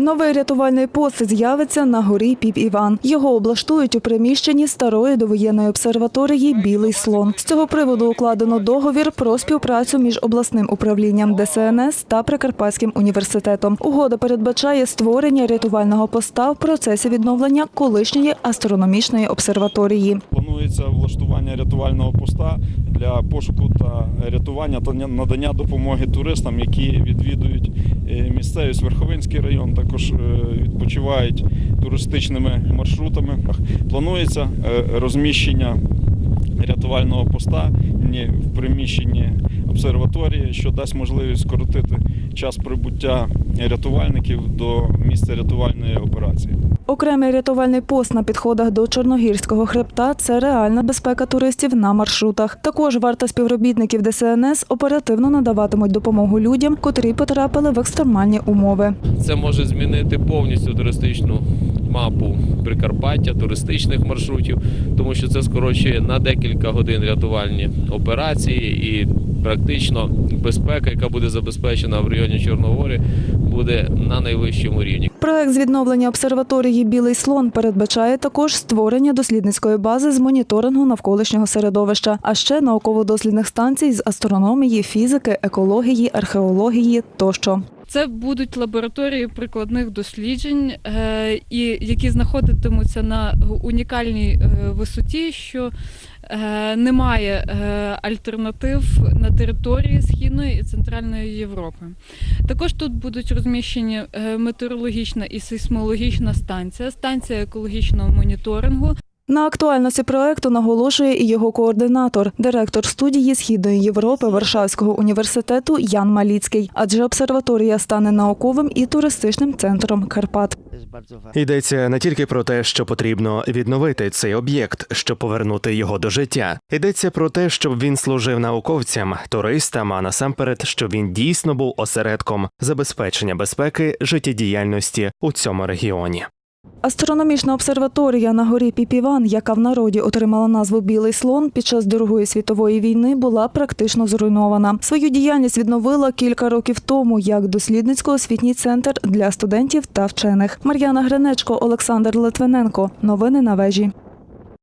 Новий рятувальний пост з'явиться на горі Піп Іван. Його облаштують у приміщенні старої довоєнної обсерваторії Білий слон. З цього приводу укладено договір про співпрацю між обласним управлінням ДСНС та Прикарпатським університетом. Угода передбачає створення рятувального поста в процесі відновлення колишньої астрономічної обсерваторії. Планується влаштування рятувального поста для пошуку та рятування та надання допомоги туристам, які відвідують е, місцевість Верховинський район, також е, відпочивають туристичними маршрутами. Планується е, розміщення рятувального поста в приміщенні обсерваторії, що дасть можливість скоротити час прибуття рятувальників до місця рятувальної операції. Окремий рятувальний пост на підходах до Чорногірського хребта це реальна безпека туристів на маршрутах. Також варта співробітників ДСНС оперативно надаватимуть допомогу людям, котрі потрапили в екстремальні умови. Це може змінити повністю туристичну мапу Прикарпаття, туристичних маршрутів, тому що це скорочує на декілька годин рятувальні операції і практично безпека, яка буде забезпечена в районі Чорногори, буде на найвищому рівні. Проект з відновлення обсерваторії Білий слон передбачає також створення дослідницької бази з моніторингу навколишнього середовища, а ще науково-дослідних станцій з астрономії, фізики, екології, археології тощо. Це будуть лабораторії прикладних досліджень, е, і які знаходитимуться на унікальній е, висоті, що е, немає альтернатив на території Східної і Центральної Європи. Також тут будуть розміщені метеорологічна і сейсмологічна станція, станція екологічного моніторингу, На актуальності проекту наголошує і його координатор, директор студії Східної Європи Варшавського університету Ян Маліцький. Адже обсерваторія стане науковим і туристичним центром Карпат. Йдеться не тільки про те, що потрібно відновити цей об'єкт, щоб повернути його до життя. Йдеться про те, щоб він служив науковцям, туристам, а насамперед, щоб він дійсно був осередком забезпечення безпеки життєдіяльності у цьому регіоні. Астрономічна обсерваторія на горі Піпіван, яка в народі отримала назву Білий слон, під час Другої світової війни була практично зруйнована. Свою діяльність відновила кілька років тому як дослідницько-освітній центр для студентів та вчених. Мар'яна Гринечко, Олександр Литвиненко. Новини на вежі.